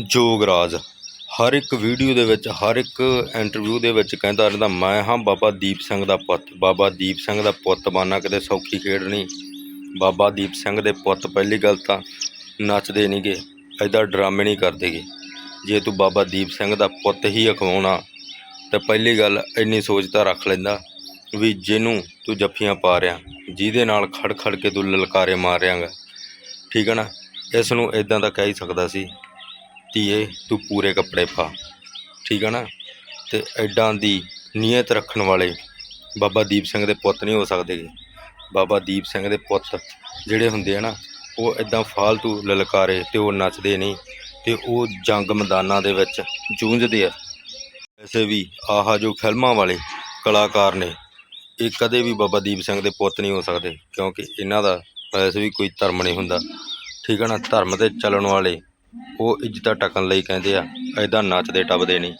ਜੋਗਰਾਜ ਹਰ ਇੱਕ ਵੀਡੀਓ ਦੇ ਵਿੱਚ, ਹਰ ਇੱਕ ਇੰਟਰਵਿਊ ਦੇ ਵਿੱਚ ਕਹਿੰਦਾ ਰਹਿੰਦਾ, ਮੈਂ ਹਾਂ ਬਾਬਾ ਦੀਪ ਸਿੰਘ ਦਾ ਪੁੱਤ। ਬਾਬਾ ਦੀਪ ਸਿੰਘ ਦਾ ਪੁੱਤ ਬਾਨਾ ਕਿਤੇ ਸੌਖੀ ਖੇਡ ਨਹੀਂ। ਬਾਬਾ ਦੀਪ ਸਿੰਘ ਦੇ ਪੁੱਤ ਪਹਿਲੀ ਗੱਲ ਤਾਂ ਨੱਚਦੇ ਨਹੀਂਗੇ ਐਦਾਂ ਡਰਾਮੇ ਨਹੀਂ ਕਰਦੇਗੇ ਜੇ ਤੂੰ ਬਾਬਾ ਦੀਪ ਸਿੰਘ ਦਾ ਪੁੱਤ ਹੀ ਅਖਵਾਉਣਾ, ਤਾਂ ਪਹਿਲੀ ਗੱਲ ਇੰਨੀ ਸੋਚ ਤਾਂ ਰੱਖ ਲੈਂਦਾ ਵੀ ਜਿਹਨੂੰ ਤੂੰ ਜੱਫੀਆਂ ਪਾ ਰਿਆ ਜਿਹਦੇ ਨਾਲ ਖੜ ਖੜ ਕੇ ਤੂੰ ਲਲਕਾਰੇ ਮਾਰ ਰਿਆਂਗਾ ਠੀਕ ਹੈ ਨਾ? ਇਸ ਨੂੰ ਇਦਾਂ ਦਾ ਕਹਿ ਹੀ ਸਕਦਾ ਸੀ। ਧੀਏ, ਤੂੰ ਪੂਰੇ ਕੱਪੜੇ ਪਾ। ਠੀਕ ਹੈ ਨਾ? ਤੇ ਐਡਾਂ ਦੀ ਨੀਅਤ ਰੱਖਣ ਵਾਲੇ ਬਾਬਾ ਦੀਪ ਸਿੰਘ ਦੇ ਪੁੱਤ ਨਹੀਂ ਹੋ ਸਕਦੇ ਬਾਬਾ ਦੀਪ ਸਿੰਘ ਦੇ ਪੁੱਤ ਜਿਹੜੇ ਹੁੰਦੇ ਆ ਨਾ, ਉਹ ਇਦਾਂ ਫਾਲਤੂ ਲਲਕਾਰੇ ਤੇ ਉਹ ਨੱਚਦੇ ਨਹੀਂ ਤੇ ਉਹ ਜੰਗ ਮੈਦਾਨਾਂ ਦੇ ਵਿੱਚ ਜੂਝਦੇ ਆ। ਵੈਸੇ ਵੀ ਆਹ ਜੋ ਫਿਲਮਾਂ ਵਾਲੇ ਕਲਾਕਾਰ ਨੇ, ਇਹ ਕਦੇ ਵੀ ਬਾਬਾ ਦੀਪ ਸਿੰਘ ਦੇ ਪੁੱਤ ਨਹੀਂ ਹੋ ਸਕਦੇ ਕਿਉਂਕਿ ਇਹਨਾਂ ਦਾ ਵੈਸੇ ਵੀ ਕੋਈ ਧਰਮ ਨਹੀਂ ਹੁੰਦਾ। ਠੀਕ ਹੈ ਨਾ? ਧਰਮ ਤੇ ਚੱਲਣ ਵਾਲੇ ਉਹ ਇੱਜ਼ਤਾਂ ਢੱਕਣ ਲਈ ਕਹਿੰਦੇ ਆ ਐਦਾਂ ਨੱਚਦੇ ਟੱਪਦੇ ਨਹੀਂ।